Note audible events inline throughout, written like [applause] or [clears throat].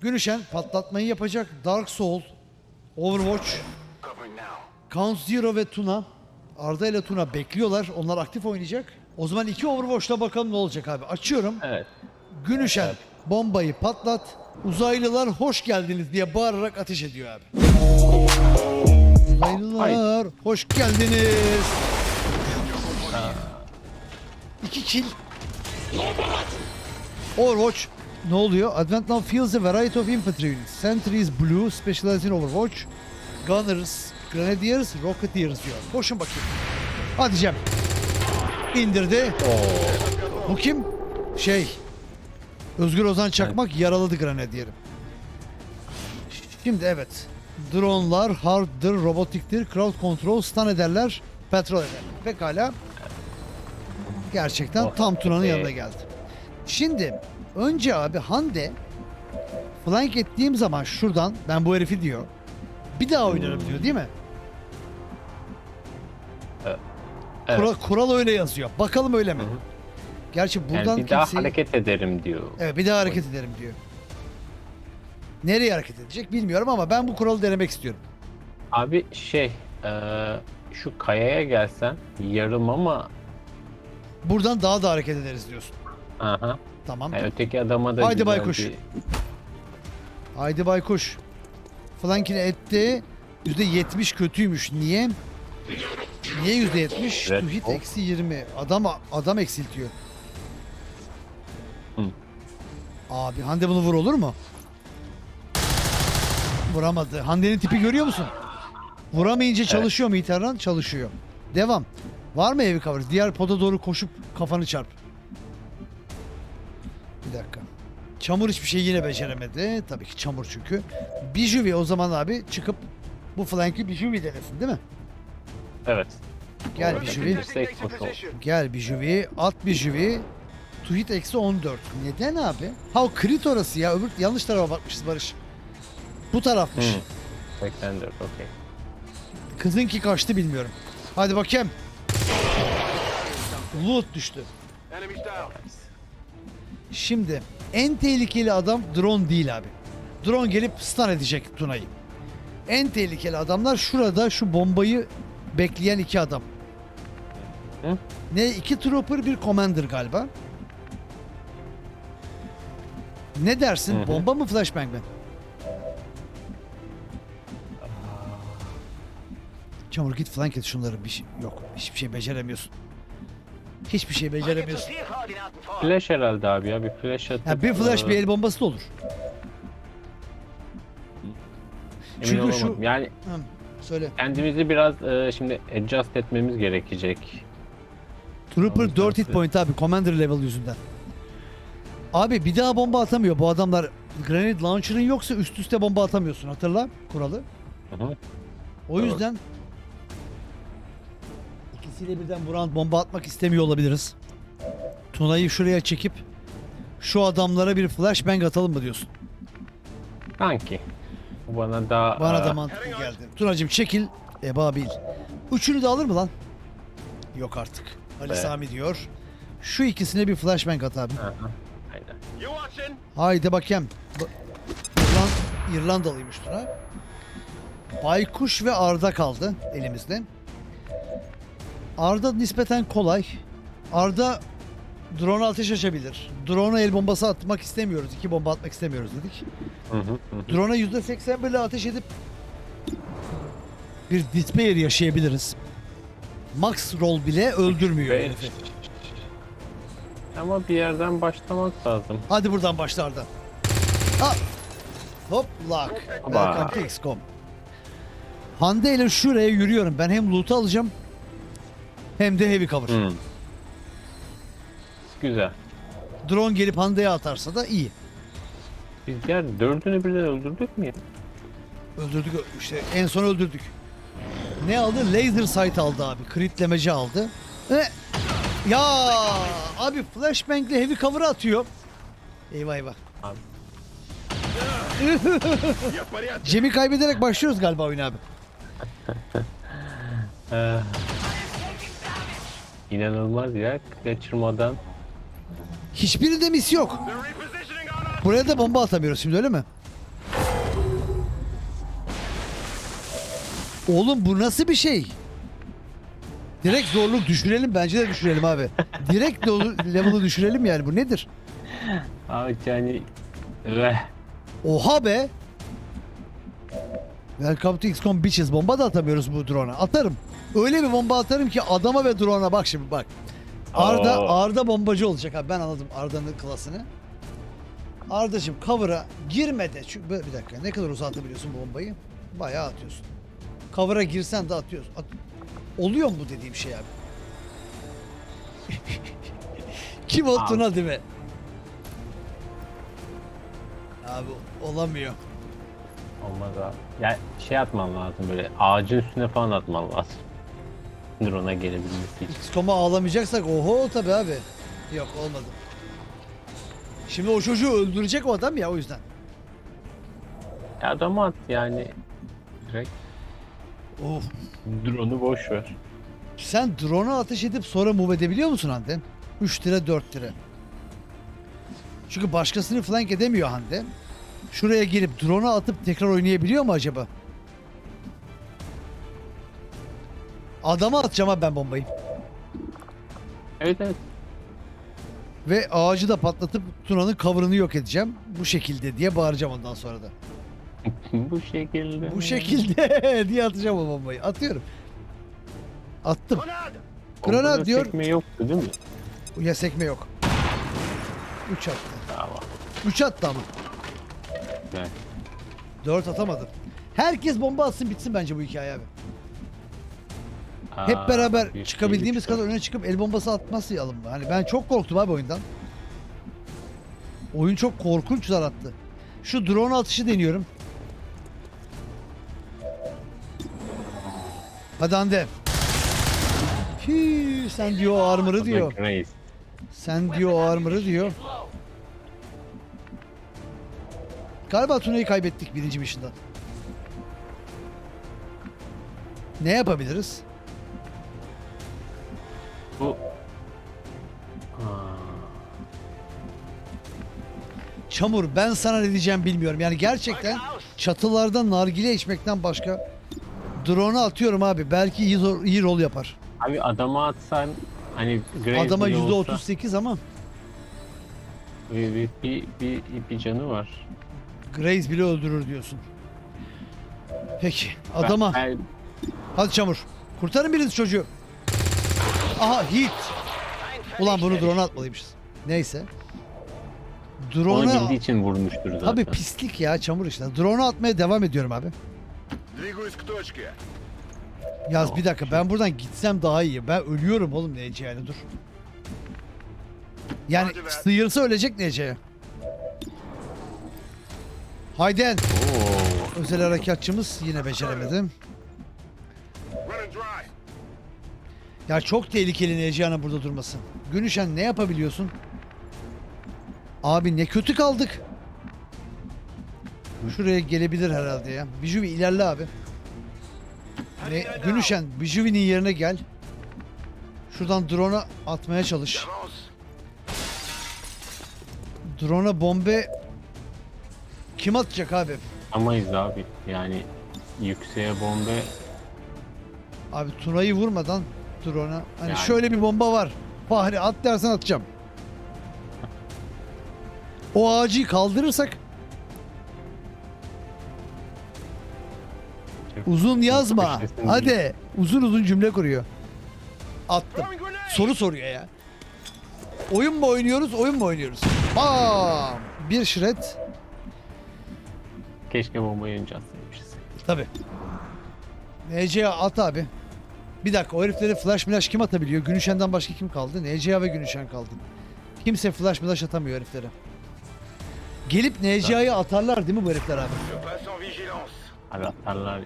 Gülüşen patlatmayı yapacak. Dark Soul, Overwatch. Count Zero ve Tuna. Arda ile Tuna bekliyorlar. Onlar aktif oynayacak. O zaman iki Overwatch'la bakalım ne olacak abi. Açıyorum. Evet. Gülüşen bombayı patlat. Uzaylılar hoş geldiniz diye bağırarak ateş ediyor abi. Uzaylılar hoş geldiniz. İki kill. Overwatch ne oluyor? Advent now fields a variety of infantry units. Sentries Blue specialized in Overwatch. Gunners, Grenadiers, Rocketeers diyor. Koşun bakayım. Hadi Cem. İndirdi. Bu kim? Şey. Özgür Ozan Çakmak yaraladı Grenadier'i. Şimdi evet. Dronlar harddır, robotiktir, crowd control, stun ederler, petrol ederler. Pekala. Gerçekten Oh, tam Tuna'nın be. yanına geldi. Şimdi önce abi Hande flank ettiğim zaman şuradan ben bu herifi diyor. Bir daha oynarım diyor değil mi? Evet. Kural, kural öyle yazıyor. Bakalım öyle mi? Gerçi buradan Yani bir daha kimseyi- hareket ederim diyor. Evet bir daha hareket ederim diyor. Nereye hareket edecek bilmiyorum ama ben bu kuralı denemek istiyorum. Abi şey eee, şu kayaya gelsen yarım ama Buradan daha da hareket ederiz diyorsun. aha. Tamam. Yani öteki adama da Haydi güzel baykuş. bir- Haydi baykuş. Flankini etti. %70 kötüymüş. Niye? Niye %70? Evet, To hit o. eksi 20. Adam adam eksiltiyor. Hı. Abi Hande bunu vur olur mu? Vuramadı. Hande'nin tipi görüyor musun? Vuramayınca çalışıyor mu İterran? Çalışıyor. Devam. Var mı heavy cover? Diğer poda doğru koşup kafanı çarp. Bir dakika. Çamur hiçbir şey yine beceremedi. Tabii ki çamur çünkü. Bijuvi o zaman abi çıkıp bu flank'i Bijuvi denesin değil mi? Evet. Gel. Bijuvi. Gel Bijuvi. At Bijuvi. To hit eksi 14. Neden abi? Ha o crit orası ya. Öbür yanlış tarafa bakmışız Barış. Bu tarafmış. Hı. 84 okey. Kızınki kaçtı bilmiyorum. Hadi bakayım. Loot düştü. Şimdi en tehlikeli adam drone değil abi. Drone gelip stun edecek Tuna'yı. En tehlikeli adamlar şurada şu bombayı bekleyen iki adam. Hı? Ne iki trooper bir commander galiba. Ne dersin? Hı hı. Bomba mı flashbang mi? Çamur git flank et şunları. Bir şey yok. Hiçbir şey beceremiyorsun. Hiçbir şey beceremiyorsun. Flash herhalde abi ya bir flash atıp. Ya bir flash eee, bir el bombası da olur. emin çünkü olamadım. şu- Yani Hı, söyle. kendimizi biraz eee, şimdi adjust etmemiz gerekecek. Trooper Yalnız 4 hit point abi commander level yüzünden. Abi bir daha bomba atamıyor bu adamlar. Grenade launcher'ın yoksa üst üste bomba atamıyorsun hatırla kuralı. Hı hı. O yüzden ikisiyle birden round bomba atmak istemiyor olabiliriz. Tuna'yı şuraya çekip şu adamlara bir flashbang atalım mı diyorsun? Sanki. Bu bana daha Bana eee, da mantıklı geldi. Tunacığım çekil. Ebabil. Üçünü de alır mı lan? Yok artık. Ali Be. Sami diyor. Şu ikisine bir flashbang at abi. aha, Aynen. You watching? Haydi bakayım. Ba- İrland İrlandalıymış Tuna. Baykuş ve Arda kaldı elimizde. Arda nispeten kolay. Arda drone ateş açabilir. Drone'a el bombası atmak istemiyoruz. İki bomba atmak istemiyoruz dedik. Drone'a %81 ile ateş edip bir despair yaşayabiliriz. Max roll bile öldürmüyor herifi. Ama bir yerden başlamak lazım. Hadi buradan başla Arda. Ha. Hop. Hopa. Welcome to XCOM. Hande ile şuraya yürüyorum. Ben hem loot'u alacağım hem de heavy cover. Hı. Güzel. Drone gelip Hande'ye atarsa da iyi. Biz diğer dördünü birden öldürdük mü ya? Öldürdük işte en son öldürdük. Ne aldı? Laser sight aldı abi. Kritlemeci aldı. E, ya abi flashbang'le heavy cover atıyor. Eyvah eyvah. Abi. Cem'i kaybederek başlıyoruz galiba oyun abi. [laughs] İnanılmaz ya kaçırmadan. Hiçbirinde mis yok. Buraya da bomba atamıyoruz şimdi öyle mi? Oğlum bu nasıl bir şey? Direkt zorluk düşürelim bence de düşürelim abi. Direkt level'ı düşürelim yani bu nedir? Abi yani re. Oha be. Welcome to XCOM Bitches bomba da atamıyoruz bu drone'a. Atarım. Öyle bir bomba atarım ki adama ve drone'a bak şimdi bak. Arda, Oo. Arda bombacı olacak abi. Ben anladım Arda'nın klasını. Arda'cığım cover'a girme de. Çünkü bir dakika ne kadar uzağa atabiliyorsun bu bombayı? Bayağı atıyorsun. Cover'a girsen de atıyorsun. At- Oluyor mu bu dediğim şey abi? [laughs] Kim o. Tuna değil mi? Abi olamıyor. Olmaz abi. Ya şey atman lazım böyle ağacın üstüne falan atman lazım. Drone'a gelebilmesi için. XCOM'a ağlamayacaksak oho tabi abi. Yok olmadı. Şimdi o çocuğu öldürecek o adam ya o yüzden. Ya adamı at yani. Direkt Of. drone'u boş ver. Sen drone'a ateş edip sonra move edebiliyor musun Hande? 3 lira 4 lira. Çünkü başkasını flank edemiyor Hande. Şuraya gelip drone'a atıp tekrar oynayabiliyor mu acaba? Adama atacağım abi ben bombayı. Evet evet. Ve ağacı da patlatıp Tuna'nın cover'ını yok edeceğim. Bu şekilde diye bağıracağım ondan sonra da. Bu şekilde. Bu şekilde [laughs] diye atacağım o bombayı. Atıyorum. Attım. Granat diyor. sekme yoktu değil mi? Ya sekme yok. 3 attı. Bravo. 3 attı ama. Evet. 4 atamadı. Herkes bomba atsın bitsin bence bu hikaye abi. Hep beraber çıkabildiğimiz kadar öne çıkıp el bombası atmasayalım? Hani ben çok korktum abi oyundan. Oyun çok korkunç zar attı. Şu drone atışı deniyorum. Hadi Hande. Hii, sen diyor o armor'ı diyor. Sen diyor o armor'ı diyor. Galiba Tuna'yı kaybettik birinci mission'da. Ne yapabiliriz? Bu Çamur ben sana ne diyeceğim bilmiyorum. Yani gerçekten çatılardan nargile içmekten başka drone'a atıyorum abi. Belki iyi, zor- iyi rol yapar. abi adama atsan hani Grace Adama bile olsa %38 ama Bir, bir, bir, bir, bir canı var. Grace bile öldürür diyorsun. Peki Ben- adama ben- hadi çamur. Kurtarın biriniz çocuğu. Aha hit. Ulan bunu drone atmalıymışız. Neyse. Drone'u... Onu bildiği için vurmuştur zaten. Abi pislik ya çamur işte. Drone'u atmaya devam ediyorum abi. Yaz bir dakika ben buradan gitsem daha iyi. Ben ölüyorum oğlum Nece yani dur. Yani sıyırsa ölecek Nece. Hayden. Oo. Özel harekatçımız yine beceremedim. Ya çok tehlikeli Nece'nin burada durması. Günüşen ne yapabiliyorsun? Abi ne kötü kaldık. Şuraya gelebilir herhalde ya. Bijuvi ilerle abi. Ne, Günüşen Bijuvi'nin yerine gel. Şuradan drone'a atmaya çalış. Drone'a bombe kim atacak abi? Amayız abi. Yani yükseğe bombe Abi Tuna'yı vurmadan drone'a. Hani Yani. şöyle bir bomba var. Fahri at dersen atacağım. O ağacı kaldırırsak uzun yazma. Hadi. Uzun uzun cümle kuruyor. Attım. Soru soruyor ya. Oyun mu oynuyoruz, oyun mu oynuyoruz? Bam! Bir shred. keşke bombayı önce atsaymışız. Tabi. NC'ye at abi. Bir dakika o herifleri flash flash kim atabiliyor? Günüşen'den başka kim kaldı? NCA ve Günüşen kaldı. Kimse flash flash atamıyor heriflere. Gelip NCA'yı atarlar değil mi bu herifler abi? Je passe en vigilance. Abi atarlar.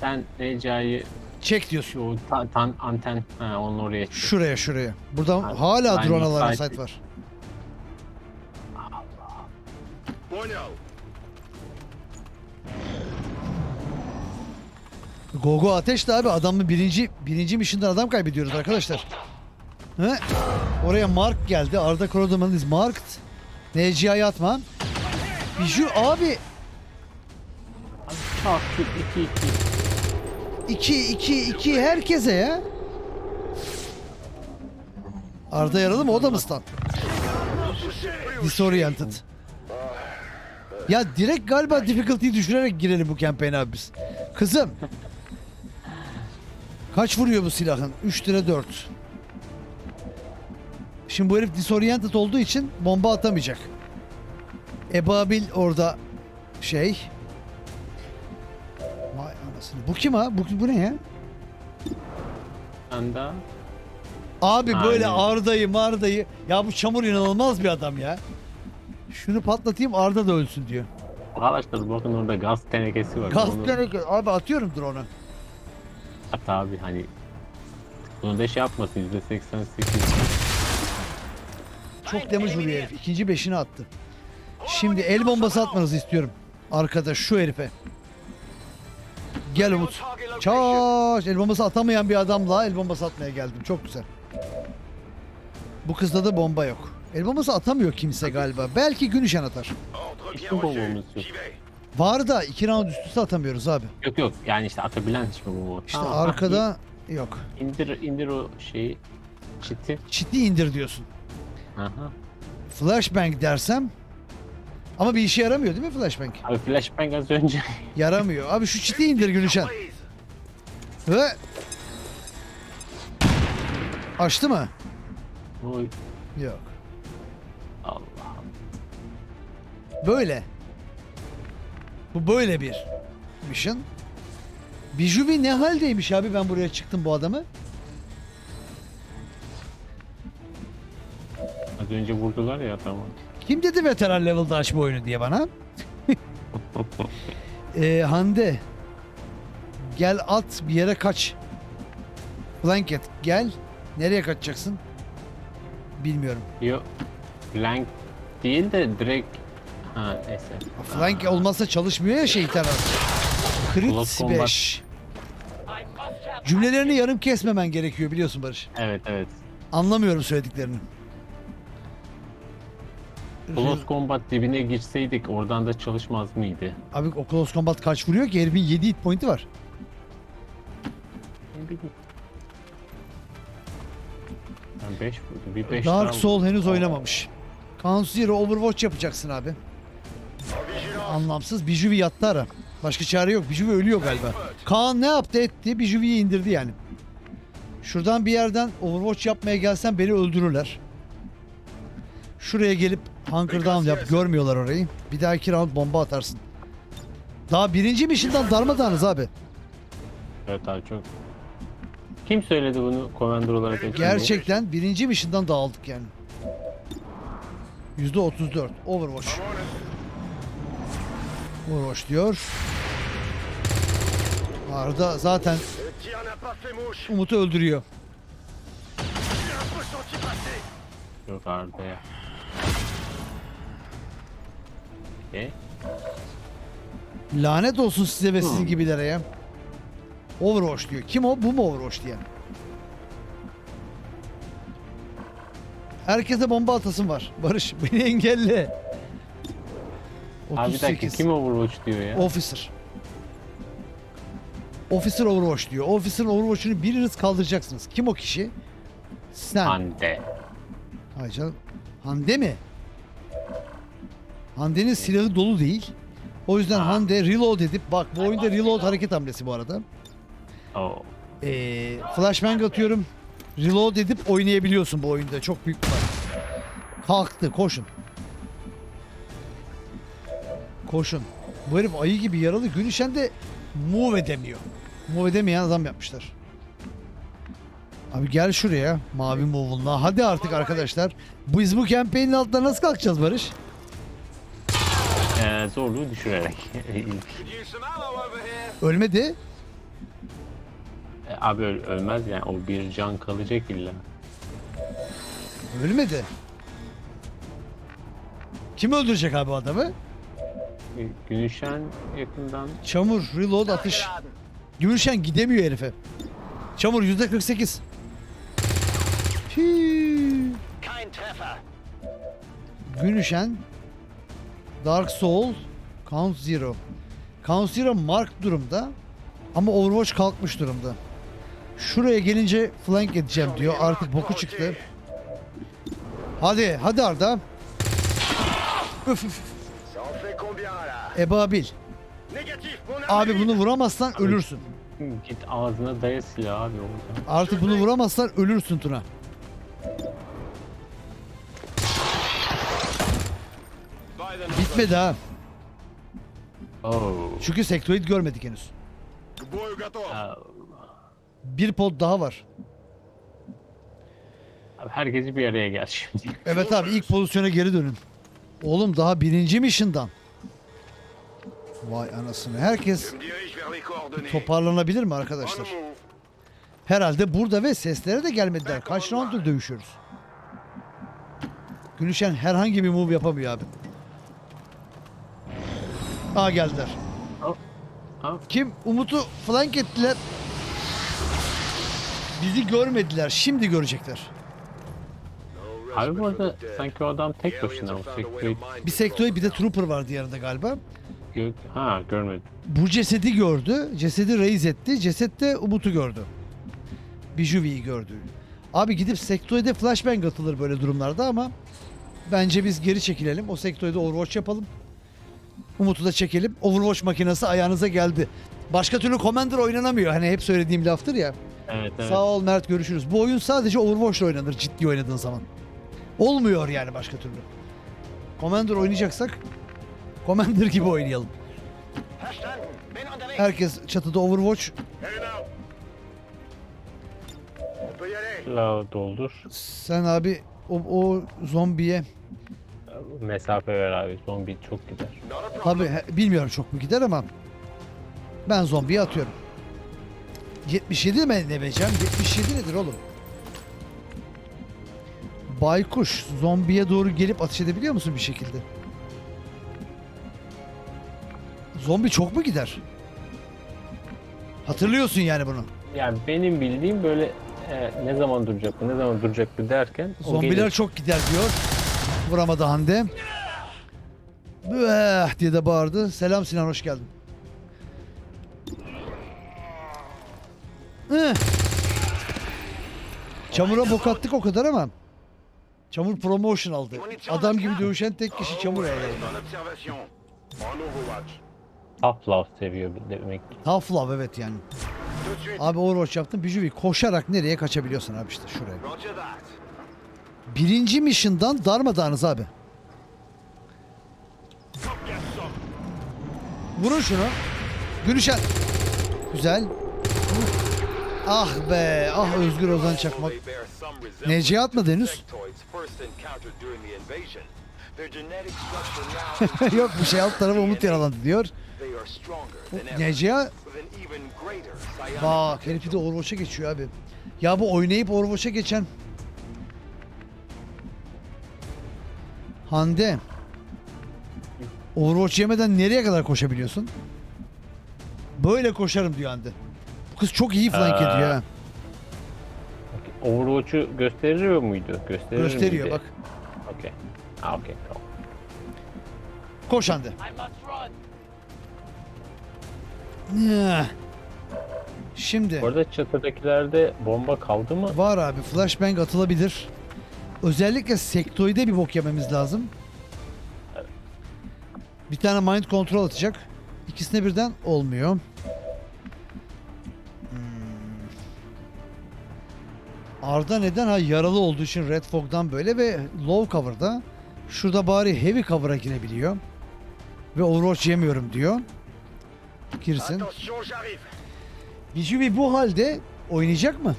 Sen Neca'yı Çek diyorsun. şu ta, tan, anten ha, onu oraya çek. Şuraya şuraya. Buradan Abi, hala ben drone alan müsait- site var. Понял. Gogo ateşti abi adamı birinci birinci mission'dan adam kaybediyoruz arkadaşlar. He? Oraya Mark geldi. Arda Krodoman is marked. NCA'yı atma. Biju abi Abi çarptı 2 2. 2 2 2 herkese ya. Arda yaralı mı? O da mı stun? Disoriented. Ya direkt galiba difficulty'yi düşürerek girelim bu campaign'e abi biz. Kızım. Kaç vuruyor bu silahın? 3 lira 4. Şimdi bu herif disoriented olduğu için bomba atamayacak. Ebabil orada şey. Vay anasını. Bu kim ha? Bu, bu ne ya? De Abi böyle Aynen. Arda'yı Marda'yı. Ya bu çamur inanılmaz bir adam ya. Şunu patlatayım Arda da ölsün diyor. arkadaşlar bakın orada gaz tenekesi var. Gaz Onu teneke- Abi atıyorum drone'u. At abi hani bunu da şey yapmasın %88 Çok damage vuruyor herif. İkinci beşini attı. Şimdi el bombası atmanızı istiyorum. Arkada şu herife. Gel Umut. Çaş. El bombası atamayan bir adamla el bombası atmaya geldim. Çok güzel. Bu kızda da bomba yok. El bombası atamıyor kimse galiba. Belki Günüşen atar. Mi bombamız yok? Var da iki round üst üste atamıyoruz abi. Yok yok yani işte atabilen hiç mi bu? İşte Tamam, arkada yok. ha, indir indir o şeyi çiti. Çiti indir diyorsun. Aha. Flashbang dersem ama bir işe yaramıyor değil mi flashbang? Abi flashbang az önce [laughs] Yaramıyor. Abi şu çiti indir Gülüşen. Ve açtı mı? Oy, Yok. Allah. Böyle. Bu böyle bir mission. Bijuvi ne haldeymiş abi ben buraya çıktım bu adamı. Az önce vurdular ya tamam. Kim dedi veteran level'da aç bu oyunu diye bana? [laughs] Ee, Hande. Gel at bir yere kaç. Blanket gel. Nereye kaçacaksın? Bilmiyorum. Yok. Flank değil de direkt ha neyse. Flank olmazsa çalışmıyor ya şeytan. Crit Close combat. 5. Cümlelerini yarım kesmemen gerekiyor biliyorsun Barış. Evet evet. Anlamıyorum söylediklerini. Close combat dibine girseydik oradan da çalışmaz mıydı? Abi o Close Combat kaç vuruyor ki? Herifin 7 hit point'i var. Ne bileyim. Ben 5 vurdu. Bir 5 daha Dark Soul henüz oynamamış. Count Zero Overwatch yapacaksın abi. Anlamsız. Bijuvi yattı ara. Başka çare yok. Bijuvi ölüyor galiba. Kaan ne yaptı etti? Bijuvi'yi indirdi yani. Şuradan bir yerden Overwatch yapmaya gelsen beni öldürürler. Şuraya gelip Hunker Down yap. Görmüyorlar orayı. Bir dahaki round bomba atarsın. Daha birinci mission'dan darmadağınız abi. Evet abi çok. Kim söyledi bunu Commander olarak? diye? Gerçekten birinci mission'dan dağıldık yani. %34 Overwatch. Overwatch diyor. Arda zaten. Umut'u öldürüyor. Yok Arda'ya. Okey. Lanet olsun size ve sizin gibilere ya. Overwatch diyor. Kim o? Bu mu Overwatch diyen? Herkese bomba atasın var. Barış [laughs] beni engelle. Abi bir dakika kim Overwatch diyor ya? Officer. Officer Overwatch diyor. Officer'ın Overwatch'unu biriniz kaldıracaksınız. Kim o kişi? Sen. Hande. Hayır canım. Hande mi? Hande'nin silahı dolu değil. O yüzden Ha. Hande reload edip bak bu oyunda reload hareket hamlesi bu arada. Oo. Ee, flashbang atıyorum. Reload edip oynayabiliyorsun bu oyunda. Çok büyük bir fark. Kalktı koşun. Koşun. Bu herif ayı gibi yaralı. Günüşen de move edemiyor. Move edemeyen adam yapmışlar. Abi gel şuraya mavi move'unla. Hadi artık arkadaşlar. Biz bu campaign'in altına nasıl kalkacağız Barış? Ee, zorluğu düşürerek. Ölmedi. E, Abi öl- ölmez yani o bir can kalacak illa. Ölmedi. Kim öldürecek abi bu adamı? Gü- Günüşen yakından Çamur, reload, atış. Gümüşen gidemiyor herife. Çamur yüzde 48. Hii. Kein Treffer. Günüşen. Dark Soul. Count Zero. Count Zero mark durumda. Ama Overwatch kalkmış durumda. Şuraya gelince flank edeceğim diyor. Artık boku çıktı. Hadi, hadi Arda. Üf, üf. Ebabil. Abi bunu vuramazsan ölürsün. Git ağzına daya silah abi orada. Artık bunu vuramazsan ölürsün Tuna. Bitmedi ha. Oh. Çünkü sektoid görmedik henüz. Bir pod daha var. Abi herkesi bir araya gel şimdi. Evet abi ilk pozisyona geri dönün. Oğlum daha birinci mission'dan. Vay anasını. Herkes toparlanabilir mi arkadaşlar? Herhalde burada ve seslere de gelmediler. Kaç rounddur dövüşüyoruz? Gülüşen herhangi bir move yapamıyor abi. Aa geldiler. Kim? Umut'u flank ettiler. Bizi görmediler. Şimdi görecekler. Abi bu arada sanki o adam tek başına o sektöy Bir sektör bir de trooper vardı yanında galiba. Gök. Ha görmedim. Bu cesedi gördü. Cesedi raise etti. Ceset de Umut'u gördü. Bijuvi'yi gördü. Abi gidip sektöde flashbang atılır böyle durumlarda ama bence biz geri çekilelim. O sektöde Overwatch yapalım. Umut'u da çekelim. Overwatch makinesi ayağınıza geldi. Başka türlü Commander oynanamıyor. Hani hep söylediğim laftır ya. Evet evet. Sağ ol Mert görüşürüz. Bu oyun sadece Overwatch'la oynanır ciddi oynadığın zaman. Olmuyor yani başka türlü. Commander oynayacaksak Commander gibi oynayalım. Herkes çatıda Overwatch. Silahı doldur. Sen abi o, o zombiye Mesafe ver abi. Zombi çok gider. Tabi bilmiyorum çok mu gider ama ben zombiye atıyorum. 77 mi ne vereceğim? 77 nedir oğlum? Baykuş zombiye doğru gelip ateş edebiliyor musun bir şekilde? Zombi çok mu gider? Hatırlıyorsun yani bunu. Yani benim bildiğim böyle e, ne zaman duracak bu, ne zaman duracak bu derken o Zombiler gelir. çok gider diyor. Vuramadı Hande. Büeh diye de bağırdı. Selam Sinan hoş geldin. Eh. Çamura bok attık o kadar ama. Çamur promotion aldı. Adam gibi dövüşen tek kişi çamur Ouais, Tough love seviyor demek. Tough love evet yani. Abi Overwatch yaptın. Bijuvi koşarak nereye kaçabiliyorsun abi işte şuraya. Birinci mission'dan darmadağınız abi. Vurun şunu. Gülüşen. Güzel. Ah be. Ah Özgür Ozan Çakmak. NC atmadı henüz. [laughs] Yok bir şey alt tarafı Umut yaralandı diyor. They are stronger than ever. Necia With an even greater psionic bak herifi de Overwatch'a geçiyor abi. Ya bu oynayıp Overwatch'a geçen Hande Overwatch yemeden nereye kadar koşabiliyorsun? Böyle koşarım diyor Hande. Bu kız çok iyi flank ediyor ha. Overwatch'u gösteriyor muydu? Gösterir Gösteriyor miydi? bak. Okey. Ha okey tamam. Koş Hande. Yeah. Şimdi Bu arada çatıdakilerde bomba kaldı mı? var abi flashbang atılabilir. Özellikle sektoide bir bok yememiz lazım. Bir tane mind control atacak. İkisine birden olmuyor. Hmm. Arda neden? Ha yaralı olduğu için Red Fog'dan böyle ve low cover'da. Şurada bari heavy cover'a girebiliyor. Ve Overwatch yemiyorum diyor. Girsin. Bijuvi bu halde oynayacak mı?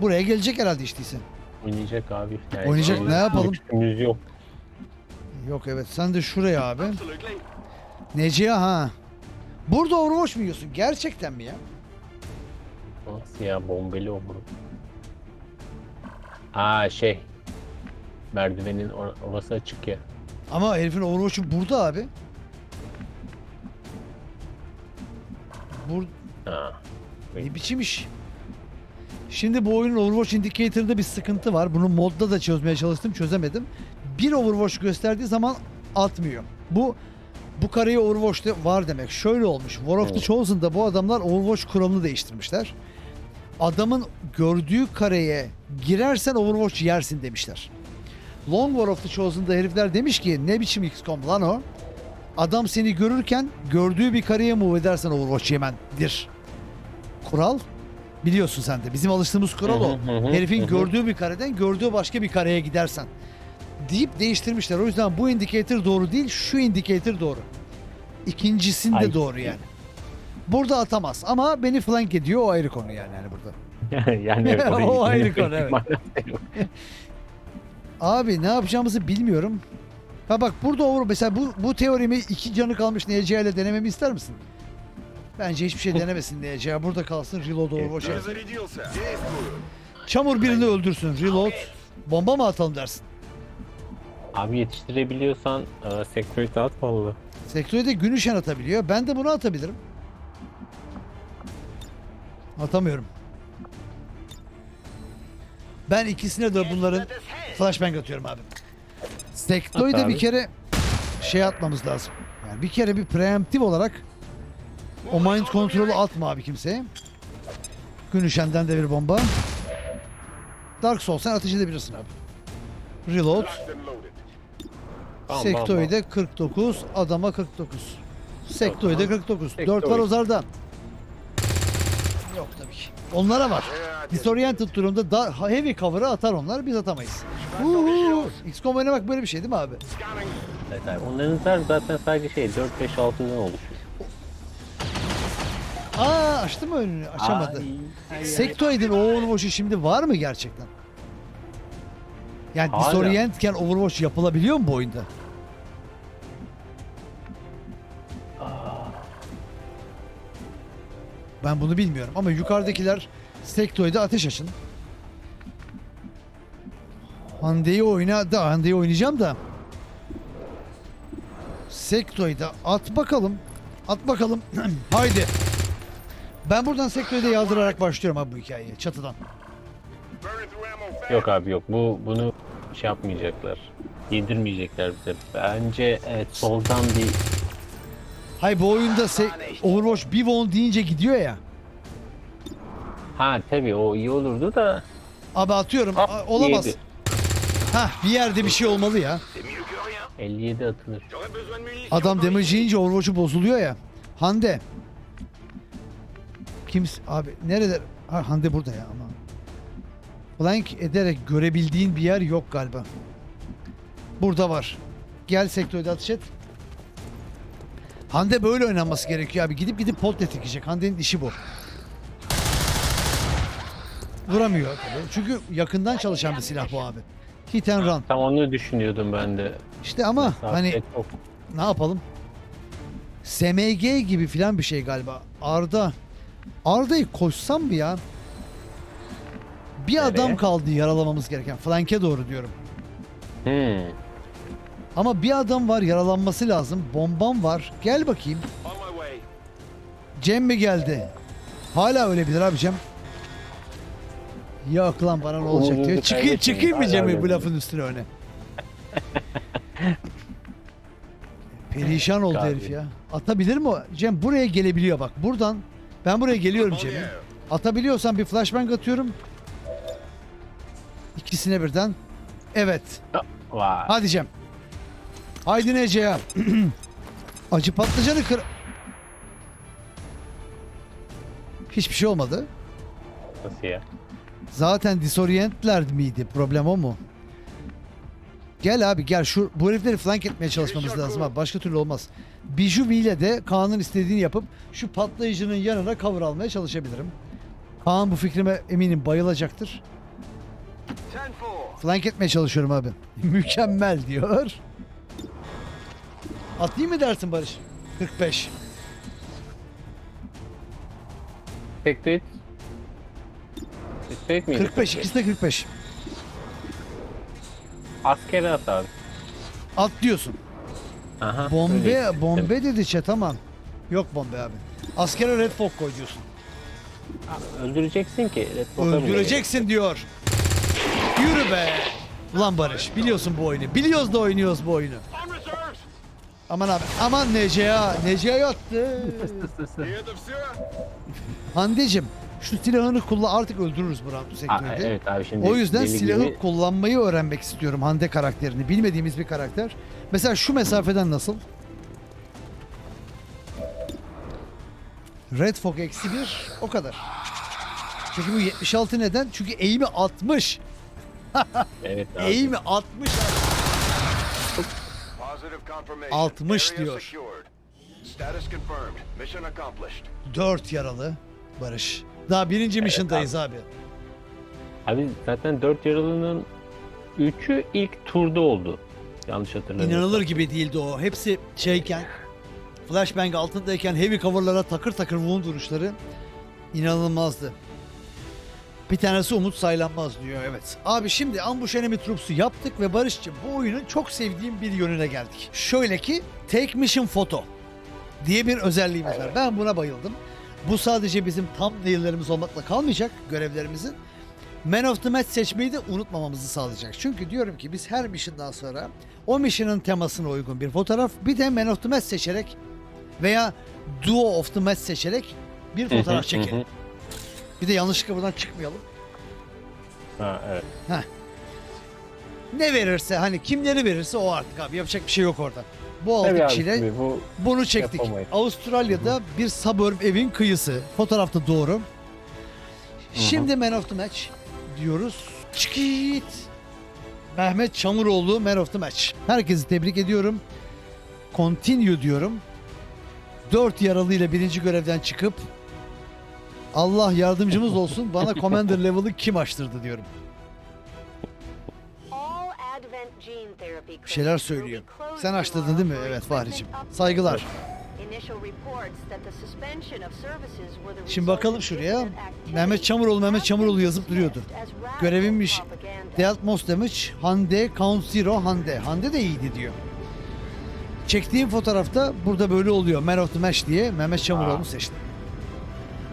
Buraya gelecek herhalde işteyse. Oynayacak abi. Yani Oynayacak, ne yapalım? lüksümüz yok. Yok evet sen de şuraya abi. Necia ha. Burada Overwatch mu yiyorsun? Gerçekten mi ya? Nasıl ya bombeli olur. Aa şey. Merdivenin or- orası açık ya. Ama herifin Overwatch'u burada abi. Bur Ha. ne biçim iş? Şimdi bu oyunun Overwatch Indicator'da bir sıkıntı var. Bunu modda da çözmeye çalıştım, çözemedim. Bir Overwatch gösterdiği zaman atmıyor. Bu bu kareye Overwatch'ta var demek. Şöyle olmuş. War of the. Chosen'da bu adamlar Overwatch kuralını değiştirmişler. Adamın gördüğü kareye girersen Overwatch yersin demişler. Long War of the Chosen'da herifler demiş ki ne biçim XCOM lan o? Adam seni görürken gördüğü bir kareye move edersen Overwatch yemendir. Kural biliyorsun sen de. Bizim alıştığımız kural o. Herifin gördüğü bir kareden gördüğü başka bir kareye gidersen. Deyip değiştirmişler. O yüzden bu indicator doğru değil, şu indicator doğru. İkincisinde Ay. doğru yani. Burada atamaz ama beni flank ediyor o ayrı konu yani, yani burada. [laughs] yani evet, [laughs] O ayrı [laughs] konu, evet. Abi ne yapacağımızı bilmiyorum. Ha bak burada olur mesela bu, bu teorimi iki canı kalmış NCA ile denememi ister misin? Bence hiçbir şey denemesin NCA. Burada kalsın reload overwatch. Не yapsın. зарядился. Действую. Çamur birini öldürsün. Reload. Bomba mı atalım dersin? Abi yetiştirebiliyorsan e, Security at vallahi. Sektörde gün ışın atabiliyor. Ben de bunu atabilirim. Atamıyorum. Ben ikisine de bunların flashbang atıyorum abi. Sektoy'da At abi. bir kere şey atmamız lazım. Yani bir kere bir preemptif olarak o mind kontrolü atma abi kimseye. Gün ışığından de bir bomba. Dark Souls sen ateş edebilirsin abi. Reload. Tamam, Sektoy'da 49, adama 49. Sektoy'da Tamam. 49. Sektoy. 4 var Ozar'da. Yok tabii ki. Onlara var. Disoriented durumda da heavy cover'ı atar onlar, biz atamayız. Uhu. XCOM oynamak böyle bir şey değil mi abi? Evet abi. Onların zar zaten sadece şey 4 5 6'dan oluşuyor. Aa açtı mı önünü? Açamadı. Sektoy'din Overwatch'u şimdi var mı gerçekten? Yani Hala. Disorient'ken Overwatch yapılabiliyor mu bu oyunda? Ben bunu bilmiyorum ama yukarıdakiler Sektoy'da ateş açın. Hande'yi oyna da Hande'yi oynayacağım da. Sektoy'da at bakalım. At bakalım. [clears throat] Haydi. Ben buradan Sektoy'da yazdırarak başlıyorum abi bu hikayeye çatıdan. Yok abi yok. Bu bunu şey yapmayacaklar. Yedirmeyecekler bize. Bence evet soldan bir Hay bu oyunda se- Overwatch bir won deyince gidiyor ya. Ha tabii o iyi olurdu da Abi atıyorum. Hop, a- olamaz. Hah bir yerde bir şey olmalı ya. C'est mieux que rien. 57 atılır. Adam damage yiyince Overwatch'u bozuluyor ya. Hande. Kims abi nerede? Ha Hande burada ya ama. Flank ederek görebildiğin bir yer yok galiba. Burada var. Gel sektörde atış et. Hande böyle oynanması gerekiyor abi. Gidip gidip pot tetikecek. Hande'nin işi bu. Vuramıyor. Çünkü yakından çalışan bir silah bu abi. Hit and run. Tam onu düşünüyordum ben de. İşte ama Mesafe hani çok ne yapalım? SMG gibi filan bir şey galiba. Arda. Arda'yı koşsam mı ya? Bir adam Nereye? kaldı yaralamamız gereken. Flanke doğru diyorum. Hmm. Ama bir adam var yaralanması lazım. Bombam var. Gel bakayım. Cem mi geldi? Hala ölebilir abi Cem. Yok lan bana ne olacak diyor. Çıkayım çıkayım mı Hala Cem'i bu lafın üstüne öne? [laughs] Perişan oldu herif ya. Atabilir mi? o? Cem buraya gelebiliyor bak. Buradan ben buraya geliyorum Cem'i. Atabiliyorsan bir flashbang atıyorum. İkisine birden. Evet. Vay. Hadi Cem. Haydi Nece'ye. [clears throat] Acı patlıcanı kır... Hiçbir şey olmadı. Nasıl ya? Zaten disorientler miydi? Problem o mu? Gel abi gel şu bu herifleri flank etmeye çalışmamız lazım abi. Başka türlü olmaz. Bijuvi ile de Kaan'ın istediğini yapıp şu patlayıcının yanına cover almaya çalışabilirim. Kaan bu fikrime eminim bayılacaktır. 10-4. Flank etmeye çalışıyorum abi. [laughs] Mükemmel diyor. Atayım mı dersin Barış? 45. Spectate. Spectate miydi? 45 ikisi de 45. Askere at abi. At diyorsun. Aha. öyle Bombe hissettim. bombe dedi chat aman. Yok bombe abi. Askere red fog koy diyorsun. Öldüreceksin ki. Red bile Öldüreceksin diyor. Yürü be. Ulan Barış biliyorsun bu oyunu. Biliyoruz da oynuyoruz bu oyunu. Aman abi. Aman Necea. Necea yattı. Hande'cim şu silahını kullan artık öldürürüz bu roundu Aa, sektörde. evet abi şimdi O yüzden deli silahı gibi- kullanmayı öğrenmek istiyorum Hande karakterini. Bilmediğimiz bir karakter. Mesela şu mesafeden nasıl? Red Fog eksi bir o kadar. Çünkü bu 76 neden? Çünkü eğimi 60. [laughs] Evet abi. Eğimi 60. Positive confirmation. 60 Area diyor. secured. Status confirmed. Mission accomplished. 4 yaralı Barış. Daha birinci mission'dayız abi. Abi zaten 4 yaralının 3'ü ilk turda oldu. Yanlış hatırlamıyorsam. İnanılır gibi değildi o. Hepsi şeyken flashbang altındayken heavy cover'lara takır takır wound vuruşları inanılmazdı. Bir tanesi Umut saylanmaz diyor evet. Abi şimdi ambush enemy troops'u yaptık ve Barış'cığım bu oyunun çok sevdiğim bir yönüne geldik. Şöyle ki take mission photo diye bir özelliğimiz var. Ben buna bayıldım. Bu sadece bizim thumbnail'lerimiz olmakla kalmayacak görevlerimizin. Man of the Match seçmeyi de unutmamamızı sağlayacak. Çünkü diyorum ki biz her mission'dan sonra o mission'ın temasına uygun bir fotoğraf bir de Man of the Match seçerek veya Duo of the Match seçerek bir fotoğraf çekelim. Bir de yanlışlıkla buradan çıkmayalım. Ha, evet. Ne verirse hani kimleri verirse o artık abi yapacak bir şey yok orada. Bu altı Tabii abi, tabii bu bunu çektik. yapamayız. Avustralya'da bir suburb evin kıyısı. Fotoğrafta doğru. Şimdi Man of the Match diyoruz. Çıkit. Mehmet Çamuroğlu Man of the Match. Herkesi tebrik ediyorum. Continue diyorum. Dört yaralıyla birinci görevden çıkıp Allah yardımcımız olsun bana Commander level'ı kim açtırdı diyorum. Bir şeyler söylüyor. Sen açtırdın değil mi? Evet Fahri'cim. Saygılar. Şimdi bakalım şuraya. Mehmet Çamuroğlu, Mehmet Çamuroğlu yazıp duruyordu. Görevimmiş. Dealt most damage. Hande, count zero, Hande. Hande de iyiydi diyor. Çektiğim fotoğrafta burada böyle oluyor. Man of the match diye Mehmet Çamuroğlu'nu seçtim.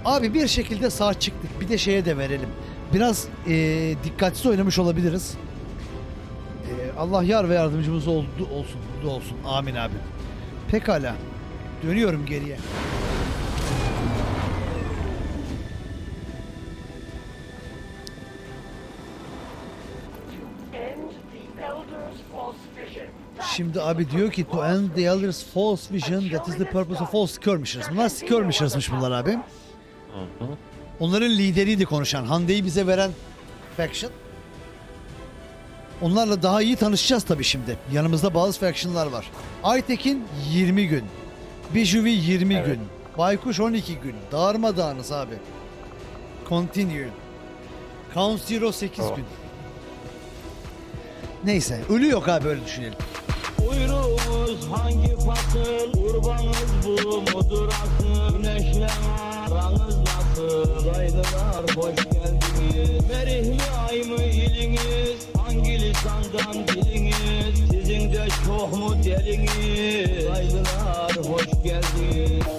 Abi bir şekilde sağ çıktık. Bir de şeye de verelim. Biraz eee dikkatsiz oynamış olabiliriz. Eee, Allah yar ve yardımcımız oldu, olsun. olsun. Amin abi. Pekala. Dönüyorum geriye. Şimdi abi diyor ki to end the elders false vision that is the purpose of all skirmishers. Bunlar skirmishers'mış bunlar abi. Hı hı. Onların lideriydi konuşan. Hande'yi bize veren faction. Onlarla daha iyi tanışacağız tabii şimdi. Yanımızda bazı factionlar var. Aytekin 20 gün. Bijuvi 20 Evet. gün. Baykuş 12 gün. Darmadağınız abi. Continue. Count Zero 8 Tamam. gün. Neyse. Ölü yok abi öyle düşünelim. Buyruğumuz hangi fasıl Kurbanız bu mudur asıl? Güneşle aranız nasıl? Uzaylılar hoş geldiniz. Merih mi ay mı iliniz Hangi lisandan diliniz? Sizin de çok mu deliniz? Uzaylılar hoş geldiniz